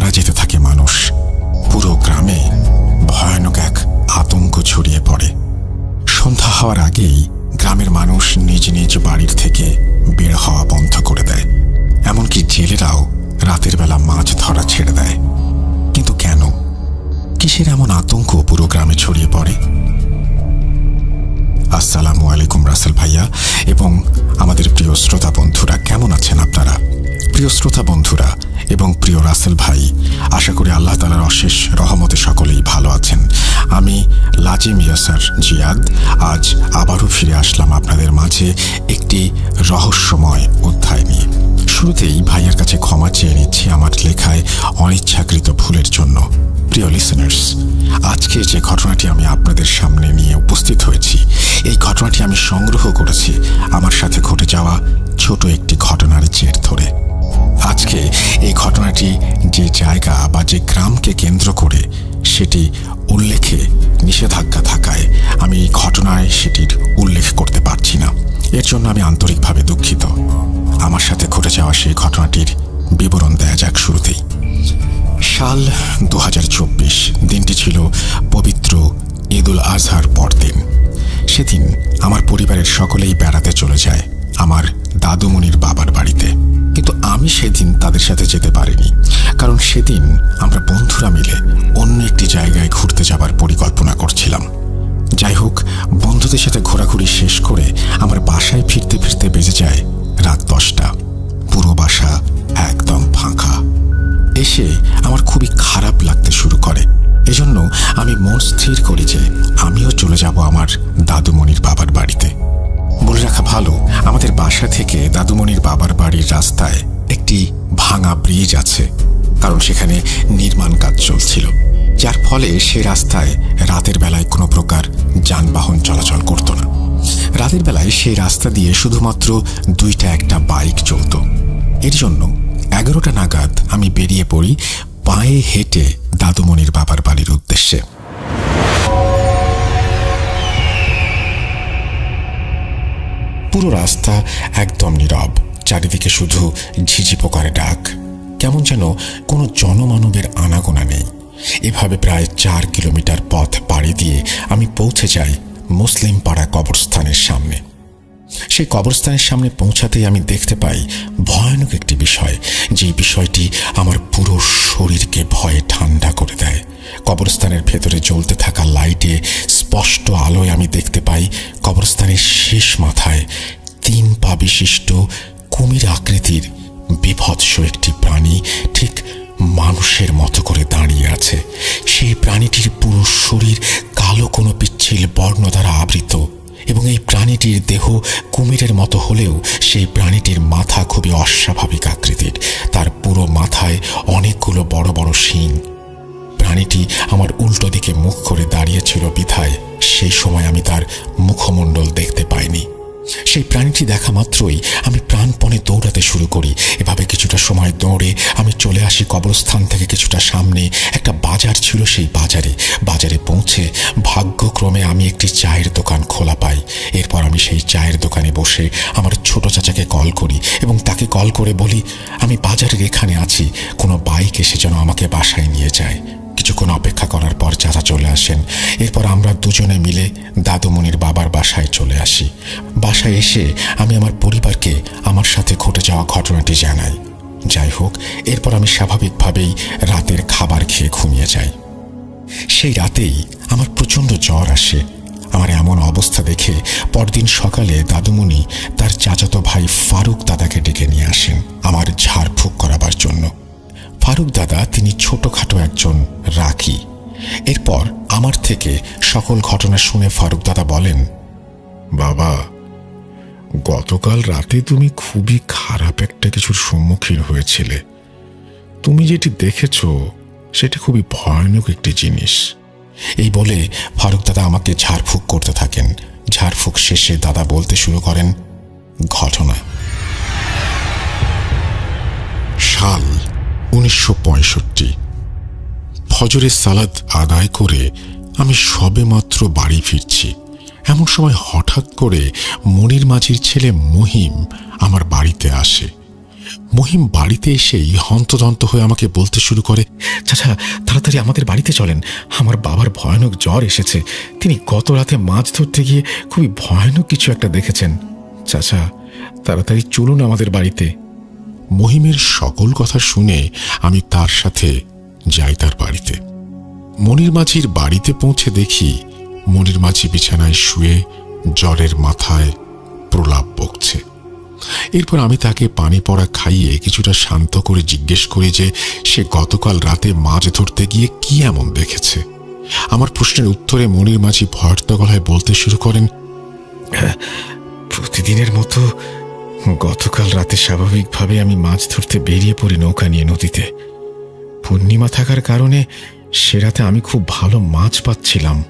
মারা যেতে থাকে মানুষ। পুরো গ্রামে ভয়ানক এক আতঙ্ক ছড়িয়ে পড়ে। সন্ধ্যা হওয়ার আগেই গ্রামের মানুষ নিজ নিজ বাড়ির থেকে বের হওয়া বন্ধ করে দেয়। এমনকি জেলেরাও রাতের বেলা মাছ ধরা ছেড়ে দেয়। কিন্তু কেন? কিসের এমন আতঙ্ক পুরো গ্রামে ছড়িয়ে পড়ে? আসসালামু আলাইকুম রাসেল ভাইয়া এবং আমাদের প্রিয় শ্রোতা বন্ধুরা, কেমন আছেন আপনারা? প্রিয় শ্রোতা বন্ধুরা এবং প্রিয় রাসেল ভাই, আশা করি আল্লাহ তালার অশেষ রহমতে সকলেই ভালো আছেন। আমি লাজিম ইয়াসার জিয়াদ, আজ আবারও ফিরে আসলাম আপনাদের মাঝে একটি রহস্যময় অধ্যায় নিয়ে। শুরুতেই ভাইয়ের কাছে ক্ষমা চেয়ে নিচ্ছি আমার লেখায় অনিচ্ছাকৃত ভুলের জন্য। প্রিয় লিসেনার্স আজকে যে ঘটনাটি আমি আপনাদের সামনে নিয়ে উপস্থিত হয়েছি, এই ঘটনাটি আমি সংগ্রহ করেছি আমার সাথে ঘটে যাওয়া ছোট একটি ঘটনার জের ধরে। আজকে এই ঘটনাটি যে জায়গা বা যে গ্রামকে কেন্দ্র করে সেটি উল্লেখে নিষেধাজ্ঞা থাকায় আমি এই ঘটনায় সেটির উল্লেখ করতে পারছি না। এর জন্য আমি আন্তরিকভাবে দুঃখিত। আমার সাথে ঘটে যাওয়া সেই ঘটনাটির বিবরণ দেয়া যাক শুরুতেই। সাল দু হাজার চব্বিশ দিনটি ছিল পবিত্র ঈদুল আজহার পরদিন। সেদিন আমার পরিবারের সকলেই বেড়াতে চলে যায় আমার দাদুমণির বাবার বাড়িতে। আমি সেদিন তাদের সাথে যেতে পারিনি। কারণ সেদিন আমরা বন্ধুরা মিলে অন্য একটি জায়গায় ঘুরতে যাবার পরিকল্পনা করছিলাম। যাই হোক, বন্ধুদের সাথে ঘোরাঘুরি শেষ করে আমার বাসায় ফিরতে ফিরতে বেজে যায় রাত দশটা। পুরো বাসা একদম ফাঁকা। এসে আমার খুবই খারাপ লাগতে শুরু করে। এজন্য আমি মন স্থির করি যে আমিও চলে যাব আমার দাদুমণির বাবার বাড়িতে। বলে রাখা ভালো, আমাদের বাসা থেকে দাদুমণির বাবার বাড়ির রাস্তায় একটি ভাঙা ব্রিজ আছে, কারণ সেখানে নির্মাণ কাজ চলছিল। যার ফলে সে রাস্তায় রাতের বেলায় কোনো প্রকার যানবাহন চলাচল করত না। রাতের বেলায় সেই রাস্তা দিয়ে শুধুমাত্র দুইটা একটা বাইক চলত। এর জন্য এগারোটা নাগাদ আমি বেরিয়ে পড়ি পায়ে হেঁটে দাদুমণির বাবার বাড়ির উদ্দেশ্যে। পুরো রাস্তা একদম নীরব। চারিদিকে শুধু ঝিঝি পোকার ডাক। কেমন যেন কোনো জনমানবের আনাগোনা নেই। এভাবে প্রায় চার কিলোমিটার পথ পাড়ি দিয়ে আমি পৌঁছে যাই মুসলিম পাড়া কবরস্থানের সামনে। সেই কবরস্থানের সামনে পৌঁছাতেই আমি দেখতে পাই ভয়ানক একটি বিষয়, যে বিষয়টি আমার পুরো শরীরকে ভয়ে ঠান্ডা করে দেয়। কবরস্থানের ভেতরে জ্বলতে থাকা লাইটে স্পষ্ট আলোয় আমি দেখতে পাই কবরস্থানের শেষ মাথায় তিন পা বিশিষ্ট কুমির আকৃতির বিভৎস একটি প্রাণী ঠিক মানুষের মতো করে দাঁড়িয়ে আছে। সেই প্রাণীটির পুরো শরীর কালো কোনো পিচ্ছিল বর্ণ দ্বারা আবৃত এবং এই প্রাণীটির দেহ কুমিরের মতো হলেও সেই প্রাণীটির মাথা খুবই অস্বাভাবিক আকৃতির। তার পুরো মাথায় অনেকগুলো বড় বড় শিং। প্রাণীটি আমার উল্টো দিকে মুখ করে দাঁড়িয়েছিল বিধায় সেই সময় আমি তার মুখমণ্ডল দেখতে পাইনি। সেই প্রাণীটি দেখা মাত্রই আমি প্রাণপণে দৌড়াতে শুরু করি। এভাবে কিছুটা সময় দৌড়ে আমি চলে আসি কবরস্থান থেকে কিছুটা সামনে। একটা বাজার ছিল সেই বাজারে। বাজারে পৌঁছে ভাগ্যক্রমে আমি একটি চায়ের দোকান খোলা পাই। এরপর আমি সেই চায়ের দোকানে বসে আমার ছোট চাচাকে কল করি এবং তাকে কল করে বলি, আমি বাজারের এখানে আছি। কোনো বাইক এসে যেন আমাকে বাসায় নিয়ে যায়। কিছুক্ষণ অপেক্ষা করার পর চাচা চলে আসেন। এরপর আমরা দুজনে মিলে দাদুমণির বাবার বাসায় চলে আসি। বাসায় এসে আমি আমার পরিবারকে আমার সাথে ঘটে যাওয়া ঘটনাটি জানাই। যাই হোক, এরপর আমি স্বাভাবিকভাবেই রাতের খাবার খেয়ে ঘুমিয়ে যাই। সেই রাতেই আমার প্রচণ্ড জ্বর আসে। আমার এমন অবস্থা দেখে পরদিন সকালে দাদুমণি তার চাচাতো ভাই ফারুক দাদাকে ডেকে নিয়ে আসেন আমার ঝাড়ফুঁক করাবার জন্য। ফারুক দাদা তিনি ছোটখাটো একজন রাখি। এরপর আমার থেকে সকল ঘটনা শুনে ফারুক দাদা বলেন, বাবা, গতকাল রাতে তুমি খুবই খারাপ একটা কিছুর সম্মুখীন হয়েছিলে। তুমি যেটি দেখেছ, সেটা খুবই ভয়ানক একটি জিনিস। এই বলে ফারুক দাদা আমাকে ঝাড়ফুঁক করতে থাকেন। ঝাড়ফুঁক শেষে দাদা বলতে শুরু করেন, ঘটনা। সাল উনিশশো পঁয়ষট্টি। ফজরের সালাদ আদায় করে আমি সবে মাত্র বাড়ি ফিরছি। এমন সময় হঠাৎ করে মনির মাঝির ছেলে মহিম আমার বাড়িতে আসে। মহিম বাড়িতে এসেই হন্তদন্ত হয়ে আমাকে বলতে শুরু করে, চাচা, তাড়াতাড়ি আমাদের বাড়িতে চলেন। আমার বাবার ভয়ানক জ্বর এসেছে। তিনি গত রাতে মাছ ধরতে গিয়ে খুবই ভয়ানক কিছু একটা দেখেছেন। চাচা, তাড়াতাড়ি চলুন আমাদের বাড়িতে। মহিমের সকল কথা শুনে আমি তার সাথে যাই তার বাড়িতে। মনির মাঝির বাড়িতে পৌঁছে দেখি মনির মাঝি বিছানায় শুয়ে জ্বরের মাথায় প্রলাপ বকছে। এরপর আমি তাকে পানি পড়া খাইয়ে কিছুটা শান্ত করে জিজ্ঞেস করি যে, সে গতকাল রাতে মাছ ধরতে গিয়ে কি এমন দেখেছে? আমার প্রশ্নের উত্তরে মনির মাঝি ভয়ার্ত গলায় বলতে শুরু করেন প্রতিদিনের মতো গতকাল রাতে স্বাভাবিকভাবে আমি মাছ ধরতে বেরিয়ে পড়ি নৌকা নিয়ে নদীতে। পূর্ণিমা থাকার কারণে সে রাতে আমি খুব ভালো মাছ পাচ্ছিলাম।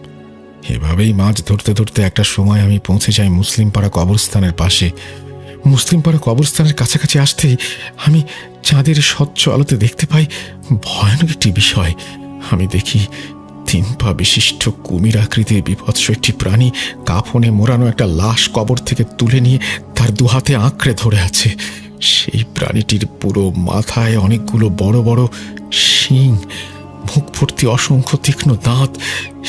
এভাবেই মাছ ধরতে ধরতে একটা সময় আমি পৌঁছে যাই মুসলিম পাড়া কবরস্থানের পাশে। মুসলিম পাড়া কবরস্থানের কাছাকাছি আসতেই আমি চাঁদের স্বচ্ছ আলোতে দেখতে পাই ভয়ানক একটি বিষয়। আমি দেখি তিন পা বিশিষ্ট কুমির আকৃতির বিভৎস একটি প্রাণী কাফনে মোড়ানো একটা লাশ কবর থেকে তুলে নিয়ে তার দুহাতে আঁকড়ে ধরে আছে। সেই প্রাণীটির পুরো মাথায় অনেকগুলো বড় বড় শিং মুখ ভর্তি অসংখ্য তীক্ষ্ণ দাঁত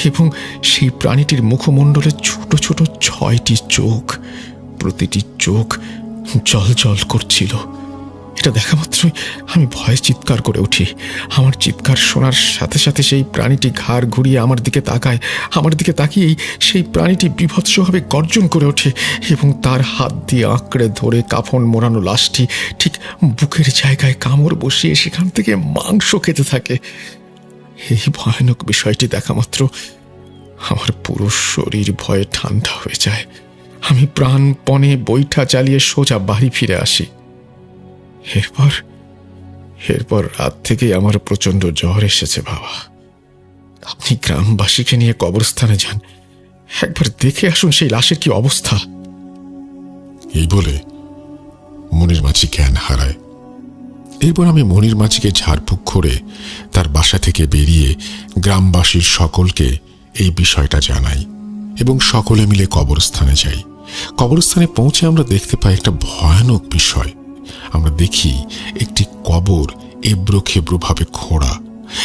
এবং সেই প্রাণীটির মুখমণ্ডলে ছোট ছোট ছয়টি চোখ। প্রতিটি চোখ জল জল করছিল। এটা দেখা মাত্রই আমি ভয়ে চিৎকার করে উঠি। আমার চিৎকার শোনার সাথে সাথে সেই প্রাণীটি ঘাড় ঘুরিয়ে আমার দিকে তাকায়। আমার দিকে তাকিয়েই সেই প্রাণীটি বিভৎসভাবে গর্জন করে ওঠে এবং তার হাত দিয়ে আঁকড়ে ধরে কাফন মোড়ানো লাশটি ঠিক বুকের জায়গায় কামড় বসিয়ে সেখান থেকে মাংস খেতে থাকে। এই ভয়ানক বিষয়টি দেখা মাত্র আমার পুরো শরীর ভয়ে ঠান্ডা হয়ে যায়। আমি প্রাণপণে বৈঠা চালিয়ে সোজা বাড়ি ফিরে আসি। এরপর এরপর রাত থেকেই আমার প্রচণ্ড জ্বর এসেছে, বাবা। আপনি গ্রামবাসীকে নিয়ে কবরস্থানে যান। একবার দেখে আসুন সেই লাশের কি অবস্থা। এই বলে মনির মাঝি জ্ঞান হারায়। এরপর আমি মনির মাঝিকে ঝাড়ফুঁক করে তার বাসা থেকে বেরিয়ে গ্রামবাসীর সকলকে এই বিষয়টা জানাই এবং সকলে মিলে কবরস্থানে যাই। কবরস্থানে পৌঁছে আমরা দেখতে পাই একটা ভয়ানক বিষয়। আমরা দেখি একটি কবর এবড়ো খেবড়োভাবে খোঁড়া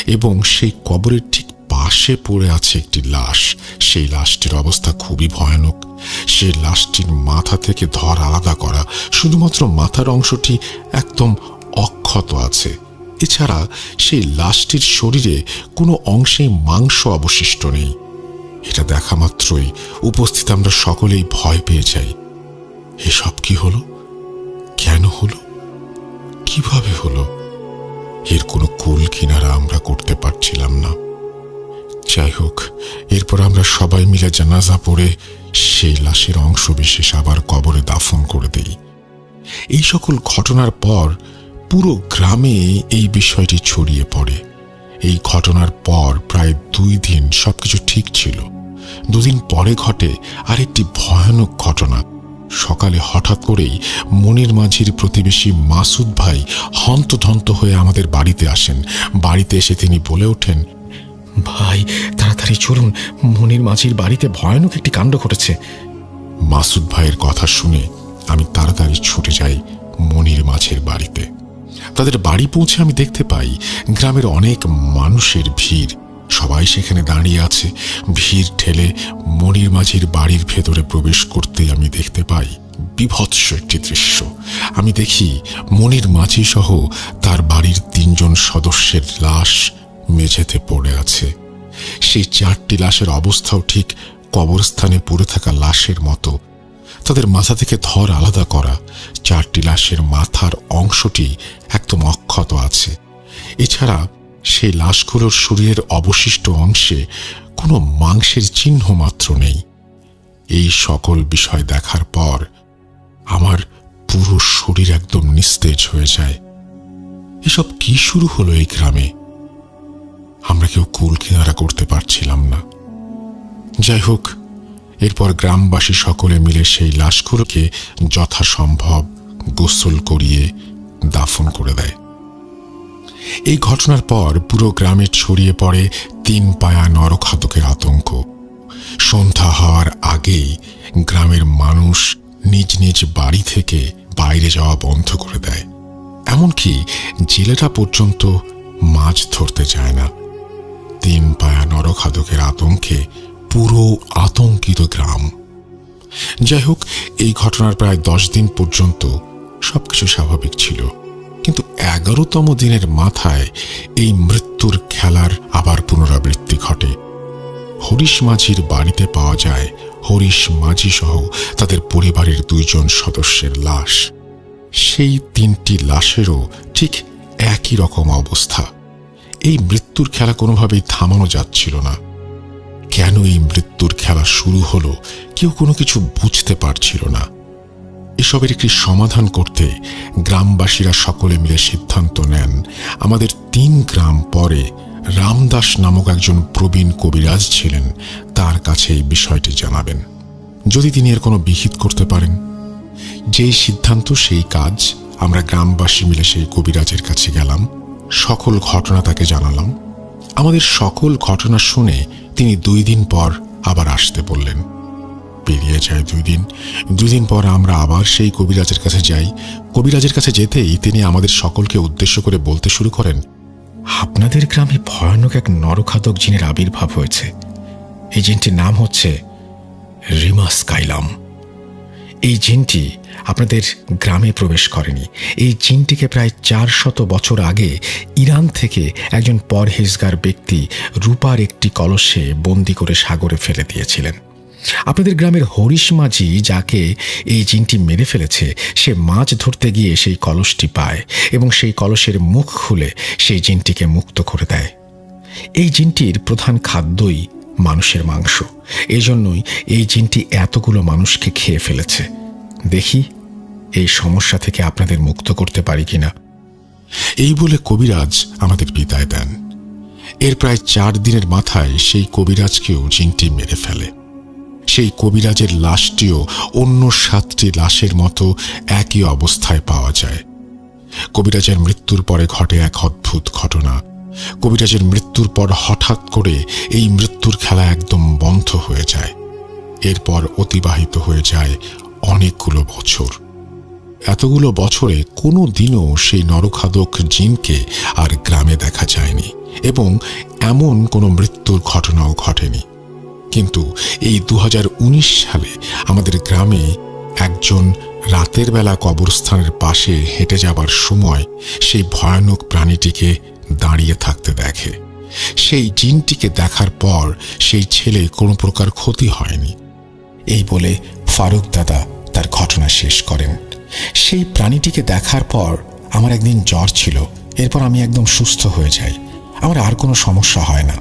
এবং সেই কবরের ঠিক পাশে পড়ে আছে একটি লাশ। সেই লাশটির অবস্থা খুবই ভয়ানক। সেই লাশটির মাথা থেকে ধর আলাদা করা শুধুমাত্র মাথার অংশটি একদম অক্ষত আছে। এছাড়া সেই লাশটির শরীরে কোনো অংশেই মাংস অবশিষ্ট নেই। এটা দেখা মাত্রই। উপস্থিত আমরা সকলেই ভয় পেয়ে যাই। এসব কি হলো? কেন হলো? কীভাবে হলো? এর কোনো কুল কিনারা আমরা করতে পারছিলাম না। যাই হোক, এরপর আমরা সবাই মিলে জানাজা পড়ে সেই লাশের অংশ বিশেষ আবার কবরে দাফন করে দেই। এই সকল ঘটনার পর পুরো গ্রামে এই বিষয়টি ছড়িয়ে পড়ে। এই ঘটনার পর প্রায় দুই দিন সবকিছু ঠিক ছিল। দুদিন পরে ঘটে আরেকটি ভয়ানক ঘটনা। সকালে হঠাৎ করেই মনির মাঝির প্রতিবেশী মাসুদ ভাই হন্তধন্ত হয়ে আমাদের বাড়িতে আসেন। বাড়িতে এসে তিনি বলে ওঠেন, ভাই, তাড়াতাড়ি চলুন, মনির মাঝির বাড়িতে ভয়ানক একটি কাণ্ড ঘটেছে। মাসুদ ভাইয়ের কথা শুনে আমি তাড়াতাড়ি ছুটে যাই মনির মাঝের বাড়িতে। তাদের বাড়ি পৌঁছে আমি দেখতে পাই গ্রামের অনেক মানুষের ভিড়। সবাই সেখানে দাঁড়িয়ে আছে। ভিড় ঠেলে মনির মাঝির বাড়ির ভেতরে প্রবেশ করতে আমি দেখতে পাই বিভৎস একটি দৃশ্য। আমি দেখি মনির মাঝি সহ তার বাড়ির তিনজন সদস্যের লাশ মেঝেতে পড়ে আছে। সেই চারটি লাশের অবস্থাও ঠিক কবরস্থানে পড়ে থাকা লাশের মতো। তাদের মাথা থেকে ধর আলাদা করা চারটি লাশের মাথার অংশটি একদম অক্ষত আছে। এছাড়া সেই লাশগুলোর শরীরের অবশিষ্ট অংশে কোনো মাংসের চিহ্ন মাত্র নেই। এই সকল বিষয় দেখার পর আমার পুরো শরীর একদম নিস্তেজ হয়ে যায়। এসব কি শুরু হলো এই গ্রামে? আমরা কেউ কুল কিনারা করতে পারছিলাম না। যাই হোক, এরপর গ্রামবাসী সকলে মিলে সেই লাশগুলোকে যথাসম্ভব গোসল করিয়ে দাফন করে দেয়। এই ঘটনার পর পুরো গ্রামে ছড়িয়ে পড়ে তিন পায়া নরখাতকের আতঙ্ক। সন্ধ্যা হওয়ার আগেই গ্রামের মানুষ নিজ নিজ বাড়ি থেকে বাইরে যাওয়া বন্ধ করে দেয়। এমনকি জেলেরা পর্যন্ত মাছ ধরতে যায় না। তিন পায়া নরখাদকের আতঙ্কে পুরো আতঙ্কিত গ্রাম। যাই হোক, এই ঘটনার প্রায় দশ দিন পর্যন্ত সবকিছু স্বাভাবিক ছিল। কিন্তু এগারোতম দিনের মাথায় এই মৃত্যুর খেলার আবার পুনরাবৃত্তি ঘটে। হরিশ মাঝির বাড়িতে পাওয়া যায় হরিশ মাঝি সহ তাদের পরিবারের দুইজন সদস্যের লাশ। সেই তিনটি লাশেরও ঠিক একই রকম অবস্থা। এই মৃত্যুর খেলা কোনোভাবেই থামানো যাচ্ছিল না। কেন এই মৃত্যুর খেলা শুরু হলো কেউ কোনো কিছু বুঝতে পারছিল না। এসবের একটি সমাধান করতে গ্রামবাসীরা সকলে মিলে সিদ্ধান্ত নেন। আমাদের তিন গ্রাম পরে রামদাস নামক একজন প্রবীণ কবিরাজ ছিলেন, তার কাছে এই বিষয়টি জানাবেন। যদি তিনি এর কোনো বিহিত করতে পারেন। যেই সিদ্ধান্ত, সেই কাজ, আমরা গ্রামবাসী মিলে সেই কবিরাজের কাছে গেলাম, সকল ঘটনা তাকে জানালাম। আমাদের সকল ঘটনা শুনে তিনি দুই দিন পর আবার আসতে বললেন। পেরিয়ে যায় দুই দিন। দুই দিন পর আমরা আবার সেই কবিরাজের কাছে যাই। কবিরাজের কাছে যেতেই তিনি আমাদের সকলকে উদ্দেশ্য করে বলতে শুরু করেন, আপনাদের গ্রামে ভয়ানক এক নরখাদক জিনের আবির্ভাব হয়েছে। এই জিনটির নাম হচ্ছে রিমাস কাইলাম এই জিনটি আপনাদের গ্রামে প্রবেশ করেনি। এই জিনটিকে প্রায় চার শত বছর আগে ইরান থেকে একজন পরহেজগার ব্যক্তি রূপার একটি কলসে বন্দি করে সাগরে ফেলে দিয়েছিলেন। আপনাদের গ্রামের হরিশ মাঝি যাকে এই জিনটি মেরে ফেলেছে, সে মাছ ধরতে গিয়ে সেই কলসটি পায় এবং সেই কলসের মুখ খুলে সেই জিনটিকে মুক্ত করে দেয়। এই জিনটির প্রধান খাদ্যই মানুষের মাংস। এই জন্যই এই জিনটি এতগুলো মানুষকে খেয়ে ফেলেছে। দেখি, এই সমস্যা থেকে আপনাদের মুক্ত করতে পারি কিনা। এই বলে কবিরাজ আমাদের বিদায় দেন। এর প্রায় চার দিনের মাথায় সেই কবিরাজকেও জিনটি মেরে ফেলে। সেই কবিরাজের লাশটিও অন্য সাতটি লাশের মতো একই অবস্থায় পাওয়া যায়। কবিরাজের মৃত্যুর পরে ঘটে এক অদ্ভুত ঘটনা। কবিরাজের মৃত্যুর পর হঠাৎ করে এই মৃত্যুর খেলা একদম বন্ধ হয়ে যায়। এরপর অতিবাহিত হয়ে যায় অনেকগুলো বছর। এতগুলো বছরে কোনো দিনও সেই নরখাদক জিনকে আর গ্রামে দেখা যায়নি এবং এমন কোনো মৃত্যুর ঘটনাও ঘটেনি। কিন্তু এই দু হাজার উনিশ সালে আমাদের গ্রামে একজন রাতের বেলা কবরস্থানের পাশে হেঁটে যাবার সময় সেই ভয়ানক প্রাণীটিকে দাঁড়িয়ে থাকতে দেখে। সেই জিনটিকে দেখার পর সেই ছেলে কোনো প্রকার ক্ষতি হয়নি। এই বলে ফারুক দাদা তার ঘটনা শেষ করেন। সেই প্রাণীটিকে দেখার পর আমার একদিন জ্বর ছিল, এরপর আমি একদম সুস্থ হয়ে যাই। আমার আর কোনো সমস্যা হয় না।